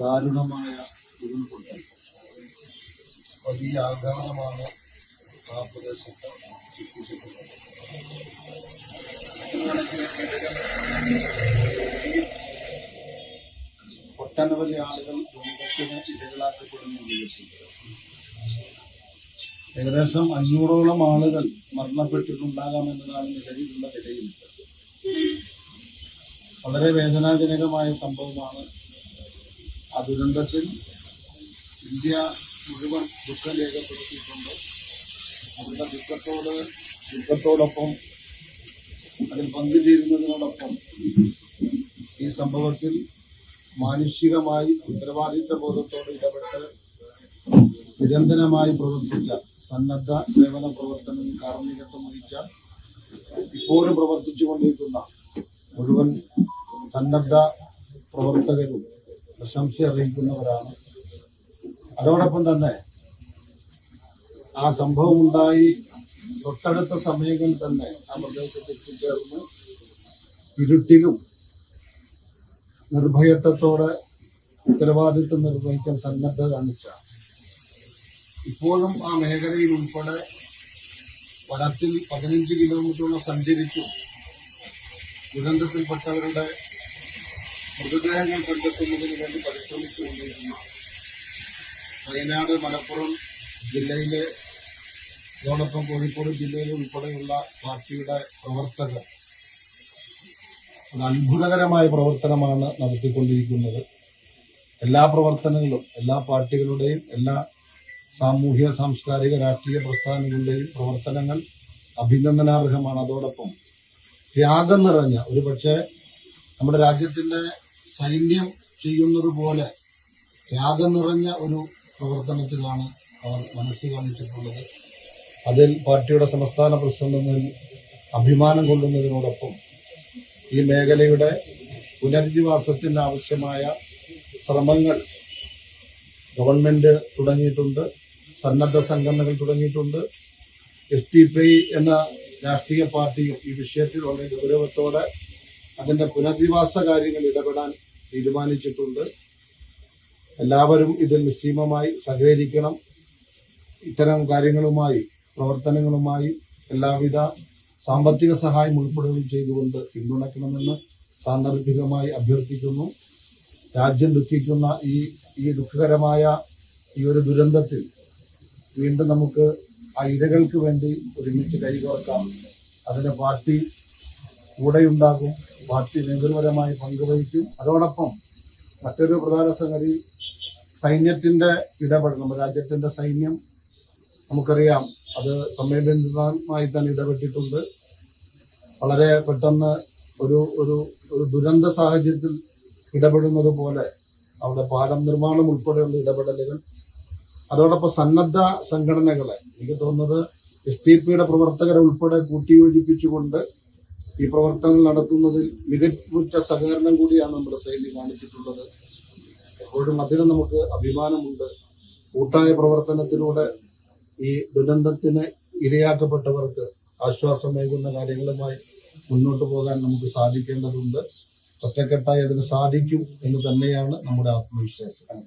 ദാരുണമായ ഉരുൾപൊട്ടൽ വലിയ ആഘാതമാണ് ആ പ്രദേശത്ത് സൃഷ്ടിച്ചിട്ടുള്ളത്. ഒട്ടനവധി ആളുകൾ ദുരിതത്തിന് ഇരകളാക്കപ്പെടുന്ന ഏകദേശം അഞ്ഞൂറോളം ആളുകൾ മരണപ്പെട്ടിട്ടുണ്ടാകാമെന്നതാണ് നിലവിലുള്ള വിലയിരുത്തൽ. വളരെ വേദനാജനകമായ സംഭവമാണ് ആ ദുരന്തത്തിൽ ഇന്ത്യ മുഴുവൻ ദുഃഖം രേഖപ്പെടുത്തിയിട്ടുണ്ട്. അവരുടെ ദുഃഖത്തോട് ദുഃഖത്തോടൊപ്പം അതിൽ പങ്കുചേരുന്നതിനോടൊപ്പം ഈ സംഭവത്തിൽ മാനുഷികമായി ഉത്തരവാദിത്വ ബോധത്തോടെ ഇടപെട്ട് നിരന്തരമായി പ്രവർത്തിച്ച സന്നദ്ധ സേവന പ്രവർത്തനം കാർമ്മികത്വം വഹിച്ച ഇപ്പോഴും പ്രവർത്തിച്ചുകൊണ്ടിരിക്കുന്ന മുഴുവൻ സന്നദ്ധ പ്രവർത്തകരും പ്രശംസ അറിയിക്കുന്നവരാണ് അതോടൊപ്പം തന്നെ ആ സംഭവം ഉണ്ടായി തൊട്ടടുത്ത സമയങ്ങളിൽ തന്നെ ആ പ്രദേശത്ത് എത്തിച്ചേർന്ന് ഇരുട്ടിലും നിർഭയത്വത്തോടെ ഉത്തരവാദിത്വം നിർവഹിക്കാൻ സന്നദ്ധ കാണിച്ച ഇപ്പോഴും ആ മേഖലയിൽ ഉൾപ്പെടെ വനത്തിൽ പതിനഞ്ച് കിലോമീറ്ററോളം സഞ്ചരിച്ചു ദുരന്തത്തിൽപ്പെട്ടവരുടെ മൃതദേഹങ്ങൾ കണ്ടെത്തുന്നതിന് വേണ്ടി പരിശ്രമിച്ചുകൊണ്ടിരിക്കുന്നു. വയനാട് മലപ്പുറം ജില്ലയിലെ അതോടൊപ്പം കോഴിക്കോട് ജില്ലയിൽ ഉൾപ്പെടെയുള്ള പാർട്ടിയുടെ പ്രവർത്തകർ അത്ഭുതകരമായ പ്രവർത്തനമാണ് നടത്തിക്കൊണ്ടിരിക്കുന്നത്. എല്ലാ പ്രവർത്തനങ്ങളും എല്ലാ പാർട്ടികളുടെയും എല്ലാ സാമൂഹ്യ സാംസ്കാരിക രാഷ്ട്രീയ പ്രസ്ഥാനങ്ങളുടെയും പ്രവർത്തനങ്ങൾ അഭിനന്ദനാർഹമാണ്. അതോടൊപ്പം ത്യാഗം നിറഞ്ഞ ഒരു പക്ഷേ നമ്മുടെ രാജ്യത്തിന്റെ സൈന്യം ചെയ്യുന്നത് പോലെ ത്യാഗം നിറഞ്ഞ ഒരു പ്രവർത്തനത്തിലാണ് അവർ മനസ്സ് കാണിച്ചിട്ടുള്ളത്. അതിൽ പാർട്ടിയുടെ സംസ്ഥാന പ്രസിഡന്റ് എന്നതിൽ അഭിമാനം കൊള്ളുന്നതിനോടൊപ്പം ഈ മേഖലയുടെ പുനരധിവാസത്തിന് ആവശ്യമായ ശ്രമങ്ങൾ ഗവൺമെന്റ് തുടങ്ങിയിട്ടുണ്ട് സന്നദ്ധ സംഘടനകൾ തുടങ്ങിയിട്ടുണ്ട്. എസ് ടി പി എന്ന രാഷ്ട്രീയ പാർട്ടിയും ഈ വിഷയത്തിൽ വളരെ ഗൗരവത്തോടെ അതിന്റെ പുനരധിവാസ കാര്യങ്ങൾ ഇടപെടാൻ തീരുമാനിച്ചിട്ടുണ്ട്. എല്ലാവരും ഇതിൽ നിസ്സീമമായി സഹകരിക്കണം. ഇത്തരം കാര്യങ്ങളുമായി പ്രവർത്തനങ്ങളുമായി എല്ലാവിധ സാമ്പത്തിക സഹായം ഉൾപ്പെടുകയും ചെയ്തുകൊണ്ട് പിന്തുണയ്ക്കണമെന്ന് സാന്ദർഭികമായി അഭ്യർത്ഥിക്കുന്നു. രാജ്യം ദുഃഖിക്കുന്ന ഈ ഈ ദുഃഖകരമായ ഈ ഒരു ദുരന്തത്തിൽ വീണ്ടും നമുക്ക് ആ ഇരകൾക്ക് വേണ്ടി ഒരുമിച്ച് കൈകോർക്കാം. അതിന് പാർട്ടി കൂടെയുണ്ടാകും. പാർട്ടി നേതൃപരമായി പങ്കുവഹിക്കും. അതോടൊപ്പം മറ്റൊരു പ്രധാന സംഗതി സൈന്യത്തിന്റെ ഇടപെടൽ നമ്മുടെ രാജ്യത്തിന്റെ സൈന്യം നമുക്കറിയാം അത് സംവേദനമായി തന്നെ ഇടപെട്ടിട്ടുണ്ട്. വളരെ പെട്ടെന്ന് ഒരു ഒരു ഒരു ദുരന്ത സാഹചര്യത്തിൽ ഇടപെടുന്നത് പോലെ അവിടെ പാലം നിർമ്മാണം ഉൾപ്പെടെയുള്ള ഇടപെടലുകൾ. അതോടൊപ്പം സന്നദ്ധ സംഘടനകളെ എനിക്ക് തോന്നുന്നത് എസ് ടി പിയുടെ പ്രവർത്തകരെ ഉൾപ്പെടെ കൂട്ടിയോജിപ്പിച്ചുകൊണ്ട് ഈ പ്രവർത്തനങ്ങൾ നടത്തുന്നതിൽ മികവുറ്റ സഹകരണം കൂടിയാണ് നമ്മുടെ സൈന്യം കാണിച്ചിട്ടുള്ളത്. എപ്പോഴും അതിന് നമുക്ക് അഭിമാനമുണ്ട്. കൂട്ടായ പ്രവർത്തനത്തിലൂടെ ഈ ദുരന്തത്തിന് ഇരയാക്കപ്പെട്ടവർക്ക് ആശ്വാസമേകുന്ന കാര്യങ്ങളുമായി മുന്നോട്ട് പോകാൻ നമുക്ക് സാധിക്കേണ്ടതുണ്ട്. ഒറ്റക്കെട്ടായി അതിന് സാധിക്കും എന്ന് തന്നെയാണ് നമ്മുടെ ആത്മവിശ്വാസം.